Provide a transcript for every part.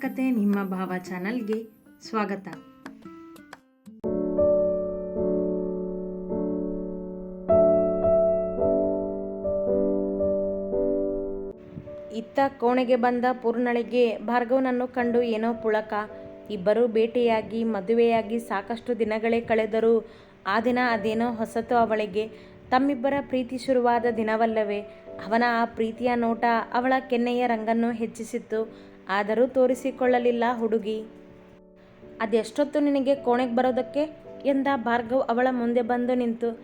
ಕತೆ ನಿಮ್ಮ ಭಾವ ಚಾನಲ್ಗೆ ಸ್ವಾಗತ. ಇತ್ತ ಕೋಣೆಗೆ ಬಂದ ಪೂರ್ಣಳಿಗೆ ಭಾರ್ಗವನನ್ನು ಕಂಡು ಏನೋ ಪುಳಕ. ಇಬ್ಬರು ಭೇಟಿಯಾಗಿ, ಮದುವೆಯಾಗಿ ಸಾಕಷ್ಟು ದಿನಗಳೇ ಕಳೆದರೂ ಆ ದಿನ ಅದೇನೋ ಹೊಸತು ಅವಳಿಗೆ. ತಮ್ಮಿಬ್ಬರ ಪ್ರೀತಿ ಶುರುವಾದ ದಿನವಲ್ಲವೇ. ಅವನ ಆ ಪ್ರೀತಿಯ ನೋಟ ಅವಳ ಕೆನ್ನೆಯ ರಂಗನ್ನು ಹೆಚ್ಚಿಸಿತ್ತು. ಆದರೂ ತೋರಿಸಿಕೊಳ್ಳಲಿಲ್ಲ ಹುಡುಗಿ. ಅದೆಷ್ಟೊತ್ತು ನಿನಗೆ ಕೋಣೆಗೆ ಬರೋದಕ್ಕೆ? ಎಂದ ಭಾರ್ಗವ್ ಅವಳ ಮುಂದೆ ಬಂದು ನಿಂತು.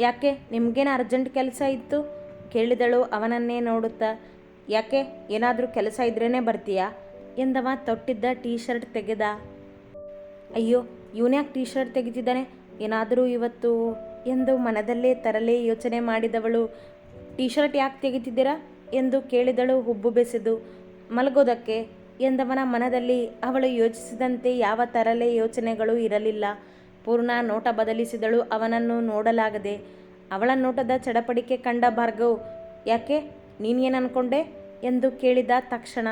ಯಾಕೆ, ನಿಮಗೇನು ಅರ್ಜೆಂಟ್ ಕೆಲಸ ಇತ್ತು? ಕೇಳಿದಳು ಅವನನ್ನೇ ನೋಡುತ್ತಾ. ಯಾಕೆ, ಏನಾದರೂ ಕೆಲಸ ಇದ್ರೇ ಬರ್ತೀಯಾ? ಎಂದವ ತೊಟ್ಟಿದ್ದ ಟೀ ಶರ್ಟ್ ತೆಗೆದ. ಅಯ್ಯೋ ಇವನ್ಯಾಕೆ ಟೀ ಶರ್ಟ್ ತೆಗಿತಿದ್ದಾನೆ? ಏನಾದರೂ ಇವತ್ತು ಎಂದು ಮನದಲ್ಲೇ ತರಲೇ ಯೋಚನೆ ಮಾಡಿದವಳು. ಟೀ ಶರ್ಟ್ ಯಾಕೆ ತೆಗಿತಿದ್ದೀರಾ? ಎಂದು ಕೇಳಿದಳು ಹುಬ್ಬು ಬೆಸೆದು. ಮಲಗೋದಕ್ಕೆ? ಎಂದವನ ಮನದಲ್ಲಿ ಅವಳು ಯೋಚಿಸಿದಂತೆ ಯಾವ ತರಲೆ ಯೋಚನೆಗಳು ಇರಲಿಲ್ಲ. ಪೂರ್ಣ ನೋಟ ಬದಲಿಸಿದಳು ಅವನನ್ನು ನೋಡಲಾಗದೆ. ಅವಳ ನೋಟದ ಚಡಪಡಿಕೆ ಕಂಡ ಭಾರ್ಗವ್, ಯಾಕೆ? ನೀನೇನು ಅನ್ಕೊಂಡೆ? ಎಂದು ಕೇಳಿದ ತಕ್ಷಣ.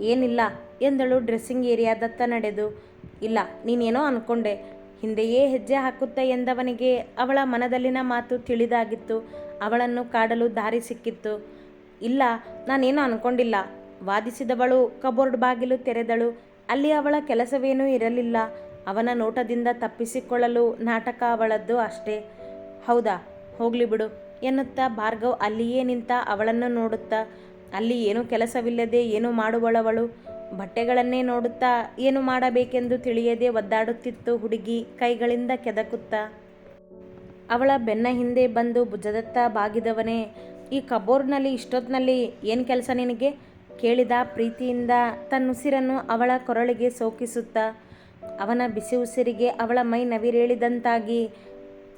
ಏನಿಲ್ಲ, ಎಂದಳು ಡ್ರೆಸ್ಸಿಂಗ್ ಏರಿಯಾದತ್ತ ನಡೆದು. ಇಲ್ಲ, ನೀನೇನೋ ಅನ್ಕೊಂಡೆ. ಹಿಂದೆಯೇ ಹೆಜ್ಜೆ ಹಾಕುತ್ತಾ ಎಂದವನಿಗೆ ಅವಳ ಮನದಲ್ಲಿನ ಮಾತು ತಿಳಿದಾಗಿತ್ತು. ಅವಳನ್ನು ಕಾಡಲು ದಾರಿ ಸಿಕ್ಕಿತ್ತು. ಇಲ್ಲ, ನಾನೇನು ಅನ್ಕೊಂಡಿಲ್ಲ. ವಾದಿಸಿದವಳು, ಕಬೋರ್ಡ್ ಬಾಗಿಲು ತೆರೆದಳು. ಅಲ್ಲಿ ಅವಳ ಕೆಲಸವೇನೂ ಇರಲಿಲ್ಲ. ಅವನ ನೋಟದಿಂದ ತಪ್ಪಿಸಿಕೊಳ್ಳಲು ನಾಟಕ ಅವಳದ್ದು ಅಷ್ಟೇ. ಹೌದಾ, ಹೋಗ್ಲಿ ಬಿಡು, ಎನ್ನುತ್ತಾ ಭಾರ್ಗವ್ ಅಲ್ಲಿಯೇ ನಿಂತ ಅವಳನ್ನು ನೋಡುತ್ತಾ, ಅಲ್ಲಿ ಏನೂ ಕೆಲಸವಿಲ್ಲದೆ ಏನು ಮಾಡುವಳವಳು. ಬಟ್ಟೆಗಳನ್ನೇ ನೋಡುತ್ತಾ, ಏನು ಮಾಡಬೇಕೆಂದು ತಿಳಿಯದೆ ಒದ್ದಾಡುತ್ತಿತ್ತು ಹುಡುಗಿ ಕೈಗಳಿಂದ ಕೆದಕುತ್ತಾ. ಅವಳ ಬೆನ್ನ ಹಿಂದೆ ಬಂದು ಭುಜದತ್ತ ಬಾಗಿದವನೇ, ಈ ಕಬೋರ್ಡ್ನಲ್ಲಿ ಇಷ್ಟೊತ್ತಿನಲ್ಲಿ ಏನು ಕೆಲಸ ನಿನಗೆ? ಕೇಳಿದ ಪ್ರೀತಿಯಿಂದ ತನ್ನುಸಿರನ್ನು ಅವಳ ಕೊರಳಿಗೆ ಸೋಕಿಸುತ್ತ ಅವನ ಬಿಸಿ ಉಸಿರಿಗೆ ಅವಳ ಮೈ ನವಿರೇಳಿದಂತಾಗಿ,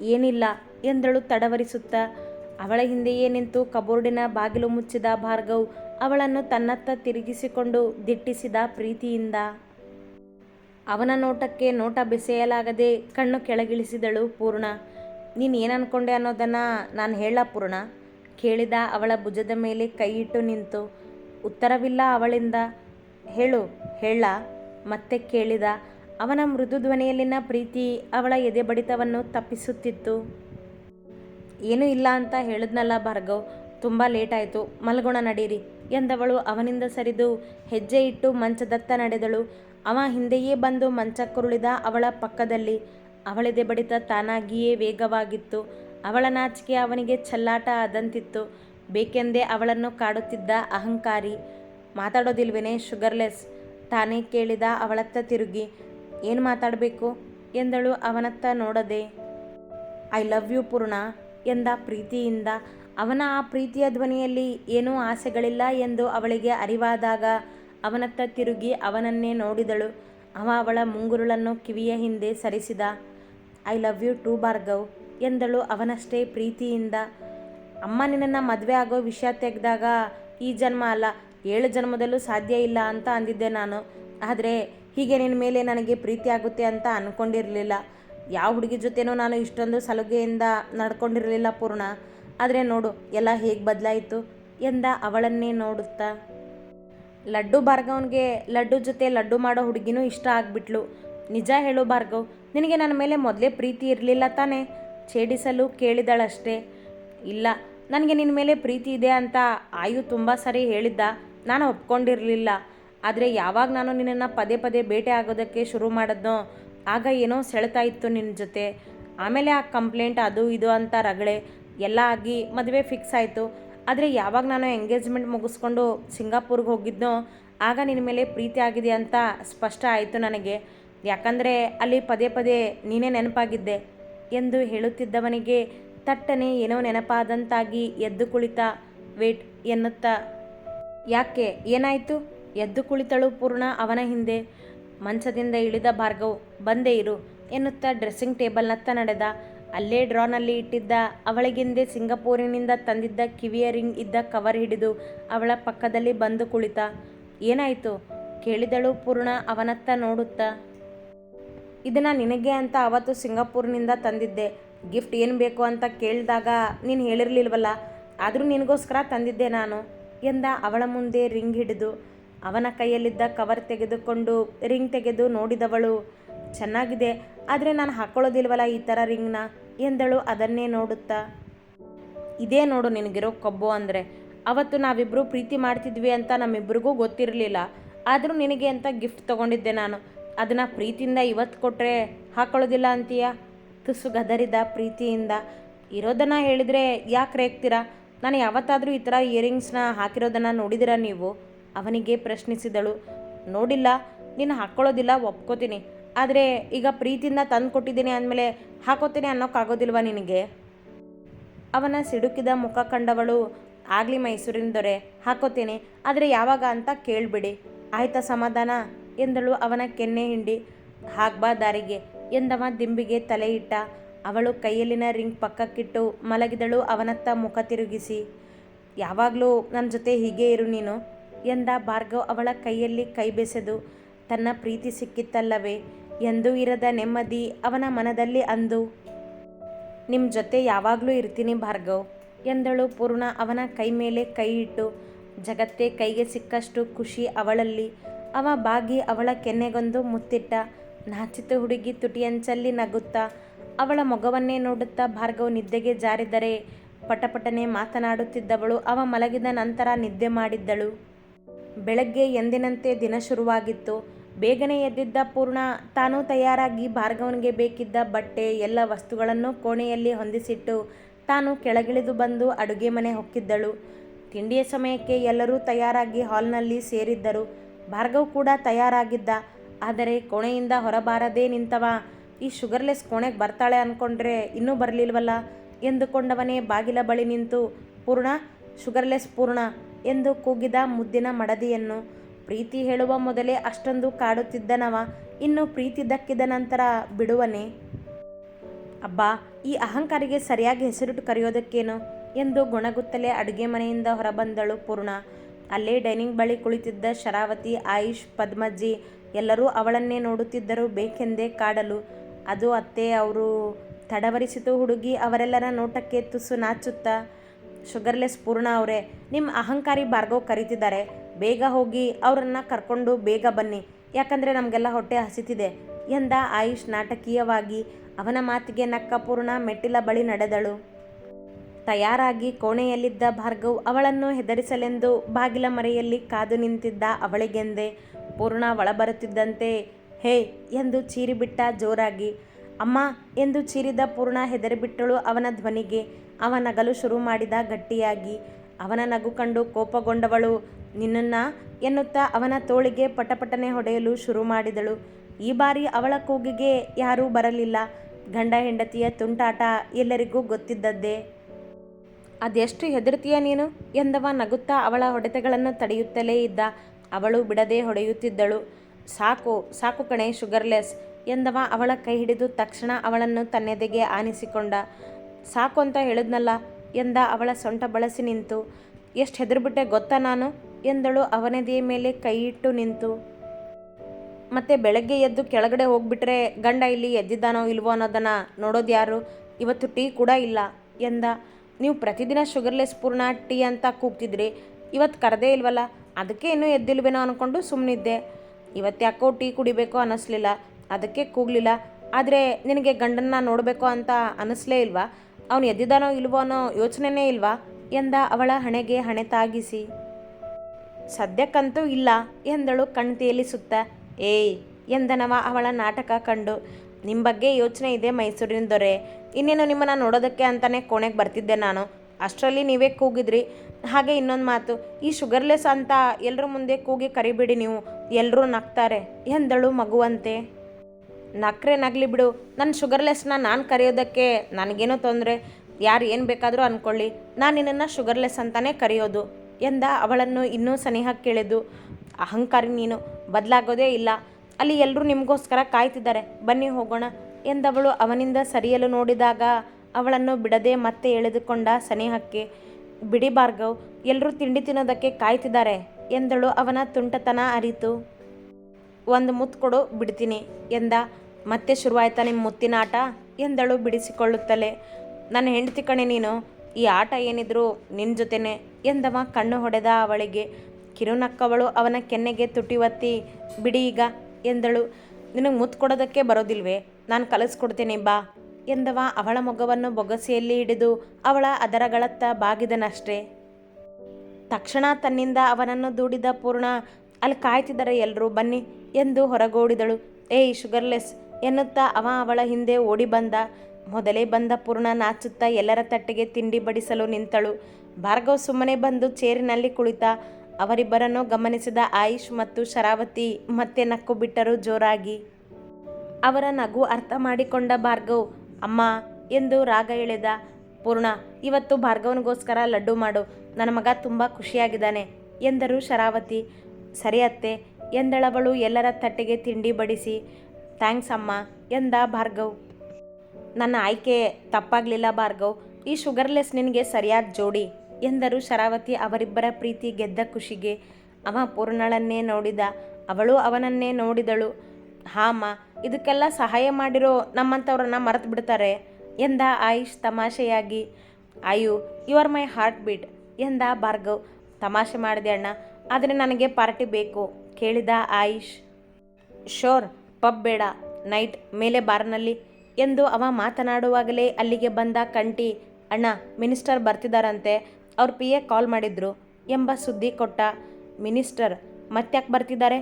ಏನಿಲ್ಲ ಎಂದಳು ತಡವರಿಸುತ್ತಾ. ಅವಳ ಹಿಂದೆಯೇ ನಿಂತು ಕಬೋರ್ಡಿನ ಬಾಗಿಲು ಮುಚ್ಚಿದ ಭಾರ್ಗವ್ ಅವಳನ್ನು ತನ್ನತ್ತ ತಿರುಗಿಸಿಕೊಂಡು ದಿಟ್ಟಿಸಿದ ಪ್ರೀತಿಯಿಂದ. ಅವನ ನೋಟಕ್ಕೆ ನೋಟ ಬೆಸೆಯಲಾಗದೆ ಕಣ್ಣು ಕೆಳಗಿಳಿಸಿದಳು ಪೂರ್ಣ. ನೀನು ಏನನ್ಕೊಂಡೆ ಅನ್ನೋದನ್ನು ನಾನು ಹೇಳ ಪೂರ್ಣ. ಕೇಳಿದ ಅವಳ ಭುಜದ ಮೇಲೆ ಕೈಯಿಟ್ಟು ನಿಂತು ಉತ್ತರವಿಲ್ಲ ಅವಳಿಂದ. ಹೇಳು, ಹೇಳ, ಮತ್ತೆ ಕೇಳಿದ. ಅವನ ಮೃದು ಧ್ವನಿಯಲ್ಲಿನ ಪ್ರೀತಿ ಅವಳ ಎದೆ ಬಡಿತವನ್ನು ತಪ್ಪಿಸುತ್ತಿತ್ತು. ಏನೂ ಇಲ್ಲ ಅಂತ ಹೇಳಿದ್ನಲ್ಲ ಭಾರ್ಗವ್, ತುಂಬ ಲೇಟ್ ಆಯಿತು, ಮಲ್ಗೋಣ ನಡೀರಿ, ಎಂದವಳು ಅವನಿಂದ ಸರಿದು ಹೆಜ್ಜೆ ಇಟ್ಟು ಮಂಚದತ್ತ ನಡೆದಳು. ಅವ ಹಿಂದೆಯೇ ಬಂದು ಮಂಚಕ್ಕುರುಳಿದ ಅವಳ ಪಕ್ಕದಲ್ಲಿ. ಅವಳೆದೆ ಬಡಿತ ತಾನಾಗಿಯೇ ವೇಗವಾಗಿತ್ತು. ಅವಳ ನಾಚಿಕೆ ಅವನಿಗೆ ಚಲ್ಲಾಟ ಆದಂತಿತ್ತು. ಬೇಕೆಂದೇ ಅವಳನ್ನು ಕಾಡುತ್ತಿದ್ದ ಅಹಂಕಾರಿ. ಮಾತಾಡೋದಿಲ್ವೇನೆ, ಶುಗರ್ಲೆಸ್. ತಾನೇ ಕೇಳಿದ ಅವಳತ್ತ ತಿರುಗಿ, ಏನು ಮಾತಾಡಬೇಕು? ಎಂದಳು ಅವನತ್ತ ನೋಡದೆ. ಐ ಲವ್ ಯು ಪೂರ್ಣ ಎಂದ ಪ್ರೀತಿಯಿಂದ. ಅವನ ಆ ಪ್ರೀತಿಯ ಧ್ವನಿಯಲ್ಲಿ ಏನೂ ಆಸೆಗಳಿಲ್ಲ ಎಂದು ಅವಳಿಗೆ ಅರಿವಾದಾಗ ಅವನತ್ತ ತಿರುಗಿ ಅವನನ್ನೇ ನೋಡಿದಳು. ಅವ ಅವಳ ಮುಂಗುರುಳನ್ನು ಕಿವಿಯ ಹಿಂದೆ ಸರಿಸಿದ. I love you too Bhargav ಎಂದಳು ಅವನಷ್ಟೇ ಪ್ರೀತಿಯಿಂದ. ಅಮ್ಮ ನಿನ್ನನ್ನು ಮದುವೆ ಆಗೋ ವಿಷಯ ತೆಗೆದಾಗ ಈ ಜನ್ಮ ಅಲ್ಲ, ಏಳು ಜನ್ಮದಲ್ಲೂ ಸಾಧ್ಯ ಇಲ್ಲ ಅಂತ ಅಂದಿದ್ದೆ ನಾನು. ಆದರೆ ಹೀಗೆ ನಿನ್ನ ಮೇಲೆ ನನಗೆ ಪ್ರೀತಿ ಆಗುತ್ತೆ ಅಂತ ಅಂದ್ಕೊಂಡಿರಲಿಲ್ಲ ಯಾವ ಹುಡುಗಿ ಜೊತೆನೂ ನಾನು ಇಷ್ಟೊಂದು ಸಲುಗೆಯಿಂದ ನಡ್ಕೊಂಡಿರಲಿಲ್ಲ ಪೂರ್ಣ. ಆದರೆ ನೋಡು, ಎಲ್ಲ ಹೇಗೆ ಬದಲಾಯಿತು? ಎಂದ ಅವಳನ್ನೇ ನೋಡುತ್ತಾ? ಲಡ್ಡು ಭಾರ್ಗವ್ನಿಗೆ ಲಡ್ಡು ಜೊತೆ ಲಡ್ಡು ಮಾಡೋ ಹುಡುಗಿನೂ ಇಷ್ಟ ಆಗಿಬಿಟ್ಲು. ನಿಜ ಹೇಳು ಭಾರ್ಗವ್, ನಿನಗೆ ನನ್ನ ಮೇಲೆ ಮೊದಲೇ ಪ್ರೀತಿ ಇರಲಿಲ್ಲ ತಾನೇ? ಛೇಡಿಸಲು ಕೇಳಿದಳಷ್ಟೇ. ಇಲ್ಲ, ನನಗೆ ನಿನ್ನ ಮೇಲೆ ಪ್ರೀತಿ ಇದೆ ಅಂತ ಆಯು ತುಂಬ ಸರಿ ಹೇಳಿದ್ದ. ನಾನು ಒಪ್ಕೊಂಡಿರಲಿಲ್ಲ. ಆದರೆ ಯಾವಾಗ ನಾನು ನಿನ್ನನ್ನು ಪದೇ ಪದೇ ಭೇಟಿ ಆಗೋದಕ್ಕೆ ಶುರು ಮಾಡಿದ್ನೋ, ಆಗ ಏನೋ ಸೆಳೆತಾ ಇತ್ತು ನಿನ್ನ ಜೊತೆ. ಆಮೇಲೆ ಆ ಕಂಪ್ಲೇಂಟ್ ಅದು ಇದು ಅಂತ ರಗಳೆ ಎಲ್ಲ ಆಗಿ ಮದುವೆ ಫಿಕ್ಸ್ ಆಯಿತು. ಆದರೆ ಯಾವಾಗ ನಾನು ಎಂಗೇಜ್ಮೆಂಟ್ ಮುಗಿಸ್ಕೊಂಡು ಸಿಂಗಾಪುರ್ಗೆ ಹೋಗಿದ್ನೋ, ಆಗ ನಿನ್ನ ಮೇಲೆ ಪ್ರೀತಿ ಆಗಿದೆ ಅಂತ ಸ್ಪಷ್ಟ ಆಯಿತು ನನಗೆ. ಯಾಕಂದರೆ ಅಲ್ಲಿ ಪದೇ ಪದೇ ನೀನೇ ನೆನಪಾಗಿದ್ದೆ ಎಂದು ಹೇಳುತ್ತಿದ್ದವನಿಗೆ ತಟ್ಟನೆ ಏನೋ ನೆನಪಾದಂತಾಗಿ ಎದ್ದು ಕುಳಿತ ವೇಟ್ ಎನ್ನುತ್ತಾ. ಯಾಕೆ? ಏನಾಯಿತು? ಎದ್ದು ಕುಳಿತಳು ಪೂರ್ಣ ಅವನ ಹಿಂದೆ. ಮಂಚದಿಂದ ಇಳಿದ ಭಾರ್ಗವ್, ಬಂದೇ ಇರು ಎನ್ನುತ್ತಾ ಡ್ರೆಸ್ಸಿಂಗ್ ಟೇಬಲ್ನತ್ತ ನಡೆದ. ಅಲ್ಲೇ ಡ್ರಾನಲ್ಲಿ ಇಟ್ಟಿದ್ದ ಅವಳಿಗೆಂದೇ ಸಿಂಗಪೂರಿನಿಂದ ತಂದಿದ್ದ ಕಿವಿಯ ರಿಂಗ್ ಇದ್ದ ಕವರ್ ಹಿಡಿದು ಅವಳ ಪಕ್ಕದಲ್ಲಿ ಬಂದು ಕುಳಿತ. ಏನಾಯಿತು? ಕೇಳಿದಳು ಪೂರ್ಣ ಅವನತ್ತ ನೋಡುತ್ತಾ. ಇದನ್ನು ನಿನಗೆ ಅಂತ ಅವತ್ತು ಸಿಂಗಾಪುರ್ನಿಂದ ತಂದಿದ್ದೆ. ಗಿಫ್ಟ್ ಏನು ಬೇಕು ಅಂತ ಕೇಳಿದಾಗ ನೀನು ಹೇಳಿರ್ಲಿಲ್ವಲ್ಲ, ಆದರೂ ನಿನಗೋಸ್ಕರ ತಂದಿದ್ದೆ ನಾನು ಎಂದ ಅವಳ ಮುಂದೆ ರಿಂಗ್ ಹಿಡಿದು ಅವನ ಕೈಯಲ್ಲಿದ್ದ ಕವರ್ ತೆಗೆದುಕೊಂಡು ರಿಂಗ್ ತೆಗೆದು ನೋಡಿದವಳು, ಚೆನ್ನಾಗಿದೆ, ಆದರೆ ನಾನು ಹಾಕ್ಕೊಳ್ಳೋದಿಲ್ವಲ್ಲ ಈ ಥರ ರಿಂಗ್ನ ಎಂದಳು ಅದನ್ನೇ ನೋಡುತ್ತಾ. ಇದೇ ನೋಡು ನಿನಗಿರೋ ಕೊಬ್ಬು ಅಂದರೆ, ಅವತ್ತು ನಾವಿಬ್ಬರು ಪ್ರೀತಿ ಮಾಡ್ತಿದ್ವಿ ಅಂತ ನಮ್ಮಿಬ್ರಿಗೂ ಗೊತ್ತಿರಲಿಲ್ಲ, ಆದರೂ ನಿನಗೆ ಅಂತ ಗಿಫ್ಟ್ ತೊಗೊಂಡಿದ್ದೆ ನಾನು, ಅದನ್ನು ಪ್ರೀತಿಯಿಂದ ಇವತ್ತು ಕೊಟ್ಟರೆ ಹಾಕ್ಕೊಳ್ಳೋದಿಲ್ಲ ಅಂತೀಯ? ತುಸು ಗದರಿದ ಪ್ರೀತಿಯಿಂದ ಇರೋದನ್ನು ಹೇಳಿದರೆ ಯಾಕೆ ರೇಗ್ತೀರಾ ನಾನು ಯಾವತ್ತಾದರೂ ಈ ಥರ ಇಯರಿಂಗ್ಸ್ನ ಹಾಕಿರೋದನ್ನು ನೋಡಿದಿರಾ ನೀವು? ಅವನಿಗೆ ಪ್ರಶ್ನಿಸಿದಳು. ನೋಡಿಲ್ಲ, ನೀನು ಹಾಕ್ಕೊಳ್ಳೋದಿಲ್ಲ, ಒಪ್ಕೋತೀನಿ. ಆದರೆ ಈಗ ಪ್ರೀತಿಯಿಂದ ತಂದು ಕೊಟ್ಟಿದ್ದೀನಿ ಅಂದಮೇಲೆ ಹಾಕೋತೀನಿ ಅನ್ನೋಕ್ಕಾಗೋದಿಲ್ವಾ ನಿನಗೆ? ಅವನ ಸಿಡುಕಿದ ಮುಖ ಕಂಡವಳು, ಆಗಲಿ ಮೈಸೂರಿನ ದೊರೆ, ಹಾಕೋತೀನಿ. ಆದರೆ ಯಾವಾಗ ಅಂತ ಕೇಳಿಬಿಡಿ. ಆಯ್ತಾ ಸಮಾಧಾನ? ಎಂದಳು ಅವನ ಕೆನ್ನೆ ಹಿಂಡಿ. ಹಾಕ್ಬಾ ದಾರಿಗೆ. ಎಂದವ ದಿಂಬಿಗೆ ತಲೆ ಇಟ್ಟ. ಅವಳು ಕೈಯಲ್ಲಿನ ರಿಂಗ್ ಪಕ್ಕಕ್ಕಿಟ್ಟು ಮಲಗಿದಳು ಅವನತ್ತ ಮುಖ ತಿರುಗಿಸಿ. ಯಾವಾಗಲೂ ನನ್ನ ಜೊತೆ ಹೀಗೆ ಇರು ನೀನು ಎಂದ ಭಾರ್ಗವ್ ಅವಳ ಕೈಯಲ್ಲಿ ಕೈ ಬೆಸೆದು. ತನ್ನ ಪ್ರೀತಿ ಸಿಕ್ಕಿತ್ತಲ್ಲವೇ ಎಂದೂ ಇರದ ನೆಮ್ಮದಿ ಅವನ ಮನದಲ್ಲಿ ಅಂದು. ನಿಮ್ಮ ಜೊತೆ ಯಾವಾಗಲೂ ಇರ್ತೀನಿ ಭಾರ್ಗವ್ ಎಂದಳು ಪೂರ್ಣ ಅವನ ಕೈ ಮೇಲೆ ಕೈ ಇಟ್ಟು. ಜಗತ್ತೇ ಕೈಗೆ ಸಿಕ್ಕಷ್ಟು ಖುಷಿ ಅವಳಲ್ಲಿ. ಅವ ಬಾಗಿ ಅವಳ ಕೆನ್ನೆಗೊಂದು ಮುತ್ತಿಟ್ಟ. ನಾಚಿತ ಹುಡುಗಿ ತುಟಿಯಂಚಲ್ಲಿ ನಗುತ್ತಾ, ಅವಳ ಮೊಗವನ್ನೇ ನೋಡುತ್ತಾ ಭಾರ್ಗವ್ ನಿದ್ದೆಗೆ ಜಾರಿದರೆ ಪಟಪಟನೆ ಮಾತನಾಡುತ್ತಿದ್ದವಳು, ಅವ ಮಲಗಿದ ನಂತರ ನಿದ್ದೆ ಮಾಡಿದ್ದಳು. ಬೆಳಗ್ಗೆ ಎಂದಿನಂತೆ ದಿನ ಶುರುವಾಗಿತ್ತು. ಬೇಗನೆ ಎದ್ದಿದ್ದ ಪೂರ್ಣ, ತಾನು ತಯಾರಾಗಿ ಭಾರ್ಗವನಿಗೆ ಬೇಕಿದ್ದ ಬಟ್ಟೆ, ಎಲ್ಲ ವಸ್ತುಗಳನ್ನು ಕೋಣೆಯಲ್ಲಿ ಹೊಂದಿಸಿಟ್ಟು ತಾನು ಕೆಳಗಿಳಿದು ಬಂದು ಅಡುಗೆ ಮನೆ ಹೊಕ್ಕಿದ್ದಳು. ತಿಂಡಿಯ ಸಮಯಕ್ಕೆ ಎಲ್ಲರೂ ತಯಾರಾಗಿ ಹಾಲ್ನಲ್ಲಿ ಸೇರಿದ್ದರು. ಭಾರ್ಗವ್ ಕೂಡ ತಯಾರಾಗಿದ್ದ ಆದರೆ ಕೋಣೆಯಿಂದ ಹೊರಬಾರದೇ ನಿಂತವ, ಈ ಶುಗರ್ಲೆಸ್ ಕೋಣೆಗೆ ಬರ್ತಾಳೆ ಅಂದ್ಕೊಂಡ್ರೆ ಇನ್ನೂ ಬರಲಿಲ್ವಲ್ಲ? ಎಂದುಕೊಂಡವನೇ ಬಾಗಿಲ ಬಳಿ ನಿಂತು, ಪೂರ್ಣ, ಶುಗರ್ಲೆಸ್ ಪೂರ್ಣ ಎಂದು ಕೂಗಿದ ಮುದ್ದಿನ ಮಡದಿಯನ್ನು. ಪ್ರೀತಿ ಹೇಳುವ ಮೊದಲೇ ಅಷ್ಟೊಂದು ಕಾಡುತ್ತಿದ್ದನವ, ಇನ್ನು ಪ್ರೀತಿ ದಕ್ಕಿದ ನಂತರ ಬಿಡುವನೆ? ಅಬ್ಬಾ, ಈ ಅಹಂಕಾರಿಗೆ ಸರಿಯಾಗಿ ಹೆಸರಿಟ್ಟು ಕರೆಯೋದಕ್ಕೇನು? ಎಂದು ಗುಣಗುತ್ತಲೇ ಅಡುಗೆ ಮನೆಯಿಂದ ಹೊರಬಂದಳು ಪೂರ್ಣ. ಅಲ್ಲೇ ಡೈನಿಂಗ್ ಬಳಿ ಕುಳಿತಿದ್ದ ಶರಾವತಿ, ಆಯುಷ್, ಪದ್ಮಜ್ಜಿ ಎಲ್ಲರೂ ಅವಳನ್ನೇ ನೋಡುತ್ತಿದ್ದರು. ಬೇಕೆಂದೇ ಕಾಡಲು. ಅದು ಅತ್ತೆ, ಅವರು ತಡವರಿಸಿತು ಹುಡುಗಿ, ಅವರೆಲ್ಲರ ನೋಟಕ್ಕೆ ತುಸು ನಾಚುತ್ತಾ, ಶುಗರ್ಲೆಸ್ ಪೂರ್ಣ ಅವರೇ ನಿಮ್ಮ ಅಹಂಕಾರಿ ಭಾರ್ಗವ್ ಕರೀತಿದ್ದಾರೆ. ಬೇಗ ಹೋಗಿ ಅವರನ್ನು ಕರ್ಕೊಂಡು ಬೇಗ ಬನ್ನಿ. ಯಾಕಂದರೆ ನಮಗೆಲ್ಲ ಹೊಟ್ಟೆ ಹಸಿತಿದೆ ಎಂದ ಆಯುಷ್ ನಾಟಕೀಯವಾಗಿ. ಅವನ ಮಾತಿಗೆ ನಕ್ಕ ಪೂರ್ಣ ಮೆಟ್ಟಿಲ ಬಳಿ ನಡೆದಳು. ತಯಾರಾಗಿ ಕೋಣೆಯಲ್ಲಿದ್ದ ಭಾರ್ಗವ್ ಅವಳನ್ನು ಹೆದರಿಸಲೆಂದು ಬಾಗಿಲ ಮರೆಯಲ್ಲಿ ಕಾದು ನಿಂತಿದ್ದ ಅವಳಿಗೆಂದೆ ಪೂರ್ಣ ಒಳಬರುತ್ತಿದ್ದಂತೆ, ಹೇ, ಎಂದು ಚೀರಿಬಿಟ್ಟ ಜೋರಾಗಿ. ಅಮ್ಮ, ಎಂದು ಚೀರಿದ ಪೂರ್ಣ ಹೆದರಿಬಿಟ್ಟಳು ಅವನ ಧ್ವನಿಗೆ. ಅವ ನಗಲು ಶುರು ಮಾಡಿದ ಗಟ್ಟಿಯಾಗಿ. ಅವನ ನಗು ಕಂಡು ಕೋಪಗೊಂಡವಳು, ನಿನ್ನನ್ನ ಎನ್ನುತ್ತಾ ಅವನ ತೋಳಿಗೆ ಪಟಪಟನೆ ಹೊಡೆಯಲು ಶುರು ಮಾಡಿದಳು. ಈ ಬಾರಿ ಅವಳ ಕೂಗಿಗೆ ಯಾರೂ ಬರಲಿಲ್ಲ. ಗಂಡ ಹೆಂಡತಿಯ ತುಂಟಾಟ ಎಲ್ಲರಿಗೂ ಗೊತ್ತಿದ್ದದ್ದೇ. ಅದೆಷ್ಟು ಹೆದರ್ತೀಯ ನೀನು? ಎಂದವ ನಗುತ್ತಾ ಅವಳ ಹೊಡೆತಗಳನ್ನು ತಡೆಯುತ್ತಲೇ ಇದ್ದ. ಅವಳು ಬಿಡದೆ ಹೊಡೆಯುತ್ತಿದ್ದಳು. ಸಾಕು ಸಾಕು ಕಣೆ, ಶುಗರ್ಲೆಸ್, ಎಂದವ ಅವಳ ಕೈ ಹಿಡಿದು ತಕ್ಷಣ ಅವಳನ್ನು ತನ್ನೆದೆಗೆ ಆನಿಸಿಕೊಂಡ. ಸಾಕು ಅಂತ ಹೇಳಿದ್ನಲ್ಲ, ಎಂದ ಅವಳ ಸೊಂಟ ಬಳಸಿ ನಿಂತು. ಎಷ್ಟು ಹೆದರ್ಬಿಟ್ಟೆ ಗೊತ್ತಾ ನಾನು? ಎಂದಳು ಅವನದೆಯ ಮೇಲೆ ಕೈಯಿಟ್ಟು ನಿಂತು. ಮತ್ತೆ ಬೆಳಗ್ಗೆ ಎದ್ದು ಕೆಳಗಡೆ ಹೋಗ್ಬಿಟ್ರೆ ಗಂಡ ಇಲ್ಲಿ ಎದ್ದಿದ್ದಾನೋ ಇಲ್ವೋ ಅನ್ನೋದನ್ನು ನೋಡೋದು ಯಾರು? ಇವತ್ತು ಟೀ ಕೂಡ ಇಲ್ಲ, ಎಂದ. ನೀವು ಪ್ರತಿದಿನ ಶುಗರ್ಲೆಸ್ ಪೂರ್ಣ ಟೀ ಅಂತ ಕೂಗ್ತಿದ್ರಿ. ಇವತ್ತು ಕರೆದೇ ಇಲ್ವಲ್ಲ? ಅದಕ್ಕೆ ಇನ್ನೂ ಎದ್ದಿಲ್ವೇನೋ ಅಂದ್ಕೊಂಡು ಸುಮ್ಮನಿದ್ದೆ ಇವತ್ತು ಯಾಕೋ ಟೀ ಕುಡಿಬೇಕು ಅನ್ನಿಸ್ಲಿಲ್ಲ. ಅದಕ್ಕೆ ಕೂಗಲಿಲ್ಲ. ಆದರೆ ನಿನಗೆ ಗಂಡನ್ನ ನೋಡಬೇಕು ಅಂತ ಅನ್ನಿಸ್ಲೇ ಇಲ್ವಾ? ಅವನು ಎದ್ದಿದ್ದಾನೋ ಇಲ್ವೋ ಅನ್ನೋ ಯೋಚನೆನೇ ಇಲ್ವಾ? ಎಂದ ಅವಳ ಹಣೆಗೆ ಹಣೆ ತಾಗಿಸಿ. ಸದ್ಯಕ್ಕಂತೂ ಇಲ್ಲ ಎಂದಳು ಕಣ್ತಿಯಲ್ಲಿ ಸುತ್ತ. ಏಯ್, ಎಂದನವ ಅವಳ ನಾಟಕ ಕಂಡು. ನಿಮ್ಮ ಬಗ್ಗೆ ಯೋಚನೆ ಇದೆ ಮೈಸೂರಿನ ದೊರೆ. ಇನ್ನೇನು ನಿಮ್ಮನ್ನು ನೋಡೋದಕ್ಕೆ ಅಂತಲೇ ಕೋಣೆಗೆ ಬರ್ತಿದ್ದೆ ನಾನು. ಅಷ್ಟರಲ್ಲಿ ನೀವೇ ಕೂಗಿದ್ರಿ. ಹಾಗೆ ಇನ್ನೊಂದು ಮಾತು, ಈ ಶುಗರ್ಲೆಸ್ ಅಂತ ಎಲ್ಲರ ಮುಂದೆ ಕೂಗಿ ಕರಿಬಿಡಿ ನೀವು ಎಲ್ಲರೂ ನಗ್ತಾರೆ. ಎಂದಳು ಮಗುವಂತೆ. ನಕ್ರೆ ನಗಲಿ ಬಿಡು ನನ್ನ ಶುಗರ್ಲೆಸ್ನ ನಾನು ಕರೆಯೋದಕ್ಕೆ ನನಗೇನೋ ತೊಂದರೆ, ಯಾರು ಏನು ಬೇಕಾದರೂ ಅಂದ್ಕೊಳ್ಳಿ ನಾನು ನಿನ್ನನ್ನು ಶುಗರ್ಲೆಸ್ ಅಂತಲೇ ಕರೆಯೋದು, ಎಂದ ಅವಳನ್ನು ಇನ್ನೂ ಸನಿಹ ಕೇಳಿದ್ದು. ಅಹಂಕಾರಿ ನೀನು, ಬದಲಾಗೋದೇ ಇಲ್ಲ. ಅಲ್ಲಿ ಎಲ್ಲರೂ ನಿಮಗೋಸ್ಕರ ಕಾಯ್ತಿದ್ದಾರೆ, ಬನ್ನಿ ಹೋಗೋಣ, ಎಂದವಳು ಅವನಿಂದ ಸರಿಯಲು ನೋಡಿದಾಗ ಅವಳನ್ನು ಬಿಡದೆ ಮತ್ತೆ ಎಳೆದುಕೊಂಡ ಸನೇಹಕ್ಕೆ, ಬಿಡಿ ಭಾರ್ಗವ್ ಎಲ್ಲರೂ ತಿಂಡಿ ತಿನ್ನೋದಕ್ಕೆ ಕಾಯ್ತಿದ್ದಾರೆ ಎಂದಳು ಅವನ ತುಂಟತನ ಅರಿತು. ಒಂದು ಮುತ್ತು ಕೊಡು, ಬಿಡ್ತೀನಿ ಎಂದ. ಮತ್ತೆ ಶುರುವಾಯ್ತಾ ನಿಮ್ಮ ಮುತ್ತಿನ ಆಟ? ಎಂದಳು ಬಿಡಿಸಿಕೊಳ್ಳುತ್ತಲೇ. ನನ್ನ ಹೆಂಡತಿ ಕಣೆ ನೀನು, ಈ ಆಟ ಏನಿದ್ರು ನಿನ್ನ ಜೊತೆನೆ ಎಂದವ ಕಣ್ಣು ಹೊಡೆದ ಅವಳಿಗೆ. ಕಿರುನಕ್ಕವಳು ಅವನ ಕೆನ್ನೆಗೆ ತುಟಿ ಒತ್ತಿ, ಬಿಡಿ ಈಗ ಎಂದಳು. ನಿನಗೆ ಮುತ್ತು ಕೊಡೋದಕ್ಕೆ ಬರೋದಿಲ್ವೇ? ನಾನು ಕಲಿಸ್ಕೊಡ್ತೀನಿ ಬಾ ಎಂದವ ಅವಳ ಮೊಗವನ್ನು ಬೊಗಸೆಯಲ್ಲಿ ಹಿಡಿದು ಅವಳ ಅದರಗಳತ್ತ ಬಾಗಿದನಷ್ಟೇ. ತಕ್ಷಣ ತನ್ನಿಂದ ಅವನನ್ನು ದೂಡಿದ ಪೂರ್ಣ ಅಲ್ಲಿ ಕಾಯ್ತಿದ್ದಾರೆ ಎಲ್ಲರೂ ಬನ್ನಿ ಎಂದು ಹೊರಗೋಡಿದಳು. ಏಯ್ ಶುಗರ್ಲೆಸ್ ಎನ್ನುತ್ತಾ ಅವ ಅವಳ ಹಿಂದೆ ಓಡಿ ಬಂದ. ಮೊದಲೇ ಬಂದ ಪೂರ್ಣ ನಾಚುತ್ತಾ ಎಲ್ಲರ ತಟ್ಟೆಗೆ ತಿಂಡಿ ಬಡಿಸಲು ನಿಂತಳು. ಭಾರ್ಗವ್ ಸುಮ್ಮನೆ ಬಂದು ಚೇರಿನಲ್ಲಿ ಕುಳಿತ. ಅವರಿಬ್ಬರನ್ನು ಗಮನಿಸಿದ ಆಯುಷ್ ಮತ್ತು ಶರಾವತಿ ಮತ್ತೆ ನಕ್ಕು ಬಿಟ್ಟರು ಜೋರಾಗಿ. ಅವರ ನಗು ಅರ್ಥ ಮಾಡಿಕೊಂಡ ಭಾರ್ಗವ್ ಅಮ್ಮ ಎಂದು ರಾಗ ಎಳೆದ ಪೂರ್ಣ, ಇವತ್ತು ಭಾರ್ಗವನಿಗೋಸ್ಕರ ಲಡ್ಡು ಮಾಡು, ನನ್ನ ಮಗ ತುಂಬ ಖುಷಿಯಾಗಿದ್ದಾನೆ ಎಂದರು ಶರಾವತಿ. ಸರಿ ಅತ್ತೆ ಎಂದಳವಳು ಎಲ್ಲರ ತಟ್ಟೆಗೆ ತಿಂಡಿ ಬಡಿಸಿ, ಥ್ಯಾಂಕ್ಸ್ ಅಮ್ಮ ಎಂದ ಭಾರ್ಗವ್. ನನ್ನ ಆಯ್ಕೆ ತಪ್ಪಾಗಲಿಲ್ಲ ಭಾರ್ಗವ್, ಈ ಶುಗರ್ಲೆಸ್ ನಿನಗೆ ಸರಿಯಾದ ಜೋಡಿ ಎಂದರು ಶರಾವತಿ. ಅವರಿಬ್ಬರ ಪ್ರೀತಿ ಗೆದ್ದ ಖುಷಿಗೆ ಅವ ಪೂರ್ಣಳನ್ನೇ ನೋಡಿದ, ಅವಳು ಅವನನ್ನೇ ನೋಡಿದಳು. ಹಾಮ್ಮ ಇದಕ್ಕೆಲ್ಲ ಸಹಾಯ ಮಾಡಿರೋ ನಮ್ಮಂಥವ್ರನ್ನ ಮರೆತು ಬಿಡ್ತಾರೆ. ಎಂದ Ayush ತಮಾಷೆಯಾಗಿ Ayu you are my heartbeat ಎಂದ ಭಾರ್ಗವ್, ತಮಾಷೆ ಮಾಡಿದೆ ಅಣ್ಣ, ಆದರೆ ನನಗೆ ಪಾರ್ಟಿ ಬೇಕು, ಕೇಳಿದ ಆಯುಷ್. ಶೋರ್, ಪಬ್ ಬೇಡ, ನೈಟ್ ಮೇಲೆ ಬಾರ್ನಲ್ಲಿ, ಎಂದು ಅವ ಮಾತನಾಡುವಾಗಲೇ ಅಲ್ಲಿಗೆ ಬಂದ ಕಂಟಿ ಅಣ್ಣ, ಮಿನಿಸ್ಟರ್ ಬರ್ತಿದ್ದಾರಂತೆ ಅವ್ರ ಪಿ ಎ ಕಾಲ್ ಮಾಡಿದ್ರು, ಎಂಬ ಸುದ್ದಿ ಕೊಟ್ಟ. ಮಿನಿಸ್ಟರ್, ಮತ್ತ್ಯಾಕೆ ಬರ್ತಿದ್ದಾರೆ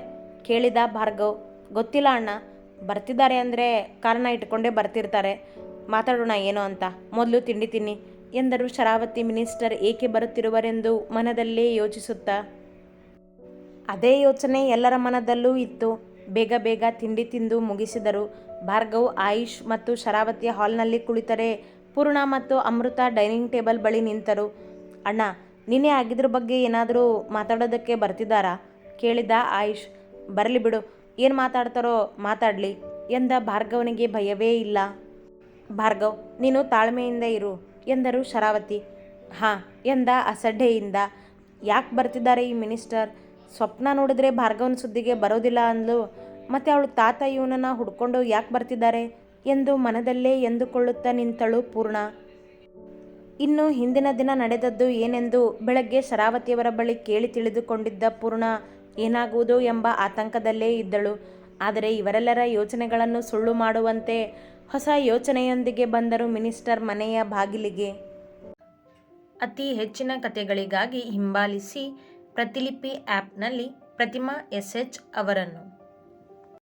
ಕೇಳಿದ ಭಾರ್ಗವ್. ಗೊತ್ತಿಲ್ಲ ಅಣ್ಣ. ಬರ್ತಿದ್ದಾರೆ ಅಂದರೆ ಕಾರಣ ಇಟ್ಕೊಂಡೇ ಬರ್ತಿರ್ತಾರೆ. ಮಾತಾಡೋಣ ಏನು ಅಂತ. ಮೊದಲು ತಿಂಡಿ ತಿನ್ನಿ ಎಂದರು ಶರಾವತಿ ಮಿನಿಸ್ಟರ್ ಏಕೆ ಬರುತ್ತಿರುವರೆಂದು ಮನದಲ್ಲೇ ಯೋಚಿಸುತ್ತಾ. ಅದೇ ಯೋಚನೆ ಎಲ್ಲರ ಮನದಲ್ಲೂ ಇತ್ತು. ಬೇಗ ಬೇಗ ತಿಂಡಿ ತಿಂದು ಮುಗಿಸಿದರು. ಭಾರ್ಗವ್, ಆಯುಷ್ ಮತ್ತು ಶರಾವತಿಯ ಹಾಲ್ನಲ್ಲಿ ಕುಳಿತರೆ ಪೂರ್ಣ ಮತ್ತು ಅಮೃತ ಡೈನಿಂಗ್ ಟೇಬಲ್ ಬಳಿ ನಿಂತರು. ಅಣ್ಣ, ನಿನ್ನೆ ಆಗಿದ್ರ ಬಗ್ಗೆ ಏನಾದರೂ ಮಾತಾಡೋದಕ್ಕೆ ಬರ್ತಿದ್ದಾರಾ? ಕೇಳಿದ ಆಯುಷ್. ಬರಲಿ ಬಿಡು. ಏನು ಮಾತಾಡ್ತಾರೋ ಮಾತಾಡಲಿ ಎಂದ ಭಾರ್ಗವನಿಗೆ ಭಯವೇ ಇಲ್ಲ. ಭಾರ್ಗವ್, ನೀನು ತಾಳ್ಮೆಯಿಂದ ಇರು ಎಂದರು ಶರಾವತಿ. ಹಾಂ, ಎಂದ ಅಸಡ್ಡೆಯಿಂದ. ಯಾಕೆ ಬರ್ತಿದ್ದಾರೆ ಈ ಮಿನಿಸ್ಟರ್? ಸ್ವಪ್ನ ನೋಡಿದ್ರೆ ಭಾರ್ಗವನ ಸುದ್ದಿಗೆ ಬರೋದಿಲ್ಲ ಅಂದ್ಲು. ಮತ್ತು ಅವಳು ತಾತ ಇವನನ್ನು ಹುಡ್ಕೊಂಡು ಯಾಕೆ ಬರ್ತಿದ್ದಾರೆ? ಎಂದು ಮನದಲ್ಲೇ ಎಂದುಕೊಳ್ಳುತ್ತಾ ನಿಂತಳು ಪೂರ್ಣ. ಇನ್ನು ಹಿಂದಿನ ದಿನ ನಡೆದದ್ದು ಏನೆಂದು ಬೆಳಗ್ಗೆ ಶರಾವತಿಯವರ ಬಳಿ ಕೇಳಿ ತಿಳಿದುಕೊಂಡಿದ್ದ ಪೂರ್ಣ ಏನಾಗುವುದು ಎಂಬ ಆತಂಕದಲ್ಲೇ ಇದ್ದಳು. ಆದರೆ ಇವರೆಲ್ಲರ ಯೋಚನೆಗಳನ್ನು ಸುಳ್ಳು ಮಾಡುವಂತೆ ಹೊಸ ಯೋಚನೆಯೊಂದಿಗೆ ಬಂದರು ಮಿನಿಸ್ಟರ್ ಮನೆಯ ಬಾಗಿಲಿಗೆ. ಅತಿ ಹೆಚ್ಚಿನ ಕಥೆಗಳಿಗಾಗಿ ಹಿಂಬಾಲಿಸಿ ಪ್ರತಿಲಿಪಿ ಆ್ಯಪ್ನಲ್ಲಿ ಪ್ರತಿಮಾ ಎಸ್ ಎಚ್ ಅವರನ್ನು.